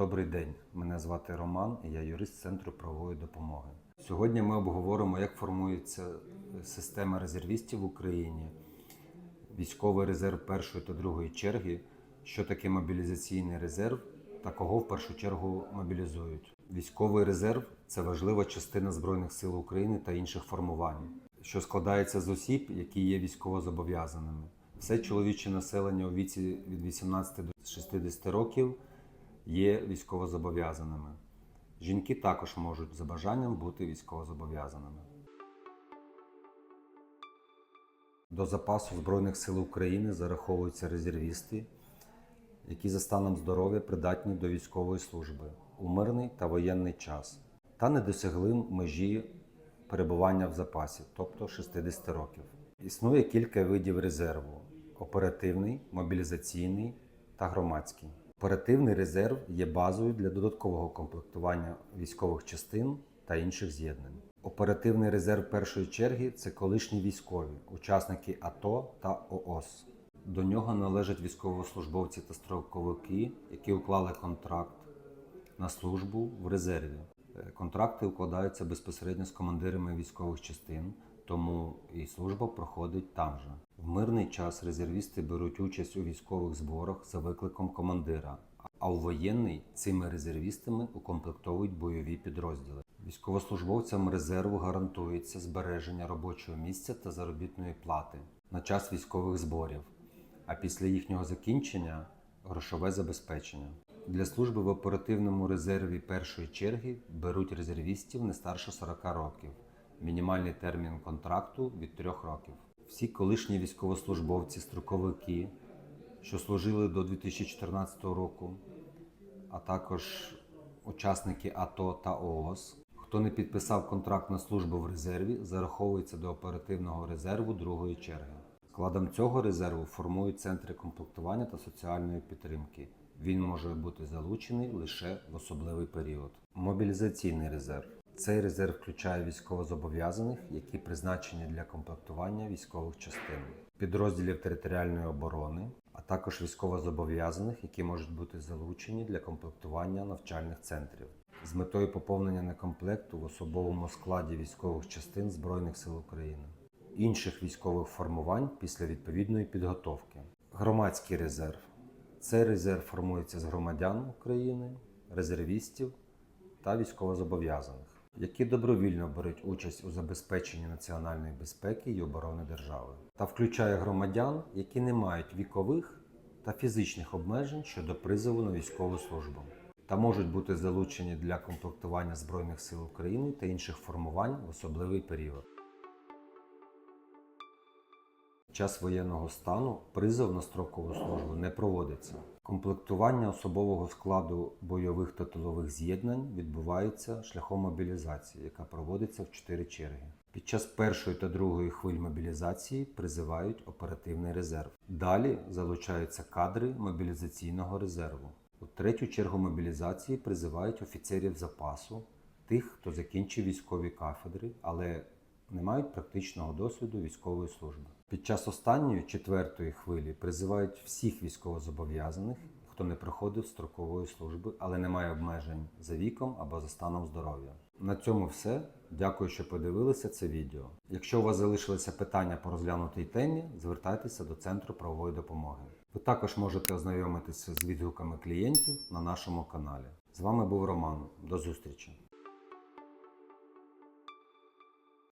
Добрий день, мене звати Роман, я юрист Центру правової допомоги. Сьогодні ми обговоримо, як формується система резервістів в Україні, військовий резерв першої та другої черги, що таке мобілізаційний резерв та кого в першу чергу мобілізують. Військовий резерв це важлива частина Збройних сил України та інших формувань, що складається з осіб, які є військовозобов'язаними. Все чоловіче населення у віці від 18 до 60 років є військовозобов'язаними. Жінки також можуть за бажанням бути військовозобов'язаними. До запасу Збройних сил України зараховуються резервісти, які за станом здоров'я придатні до військової служби у мирний та воєнний час, та не досягли межі перебування в запасі, тобто 60 років. Існує кілька видів резерву: оперативний, мобілізаційний та громадський. Оперативний резерв є базою для додаткового комплектування військових частин та інших з'єднань. Оперативний резерв першої черги це колишні військові, учасники АТО та ООС. До нього належать військовослужбовці та строковики, які уклали контракт на службу в резерві. Е, Контракти укладаються безпосередньо з командирами військових частин, тому і служба проходить там же. В мирний час резервісти беруть участь у військових зборах за викликом командира, а у воєнний цими резервістами укомплектовують бойові підрозділи. Військовослужбовцям резерву гарантується збереження робочого місця та заробітної плати на час військових зборів, а після їхнього закінчення грошове забезпечення. Для служби в оперативному резерві першої черги беруть резервістів не старше 40 років. Мінімальний термін контракту від 3 років. Всі колишні військовослужбовці, строковики, що служили до 2014 року, а також учасники АТО та ООС. Хто не підписав контракт на службу в резерві, зараховується до оперативного резерву другої черги. Складом цього резерву формують центри комплектування та соціальної підтримки. Він може бути залучений лише в особливий період. Мобілізаційний резерв. Цей резерв включає військовозобов'язаних, які призначені для комплектування військових частин, підрозділів територіальної оборони, а також військовозобов'язаних, які можуть бути залучені для комплектування навчальних центрів. З метою поповнення некомплекту в особовому складі військових частин Збройних сил України, інших військових формувань після відповідної підготовки. Громадський резерв. Цей резерв формується з громадян України, резервістів та військовозобов'язаних, які добровільно беруть участь у забезпеченні національної безпеки і оборони держави, та включає громадян, які не мають вікових та фізичних обмежень щодо призову на військову службу, та можуть бути залучені для комплектування Збройних сил України та інших формувань в особливий період. В час воєнного стану призов на строкову службу не проводиться. Комплектування особового складу бойових та тилових з'єднань відбувається шляхом мобілізації, яка проводиться в 4 черги. Під час першої та другої хвиль мобілізації призивають оперативний резерв. Далі залучаються кадри мобілізаційного резерву. У третю чергу мобілізації призивають офіцерів запасу, тих, хто закінчив військові кафедри, але не мають практичного досвіду військової служби. Під час останньої четвертої хвилі призивають всіх військовозобов'язаних, хто не проходив строкової служби, але не має обмежень за віком або за станом здоров'я. На цьому все. Дякую, що подивилися це відео. Якщо у вас залишилися питання по розглянутій темі, звертайтеся до Центру правової допомоги. Ви також можете ознайомитися з відгуками клієнтів на нашому каналі. З вами був Роман. До зустрічі!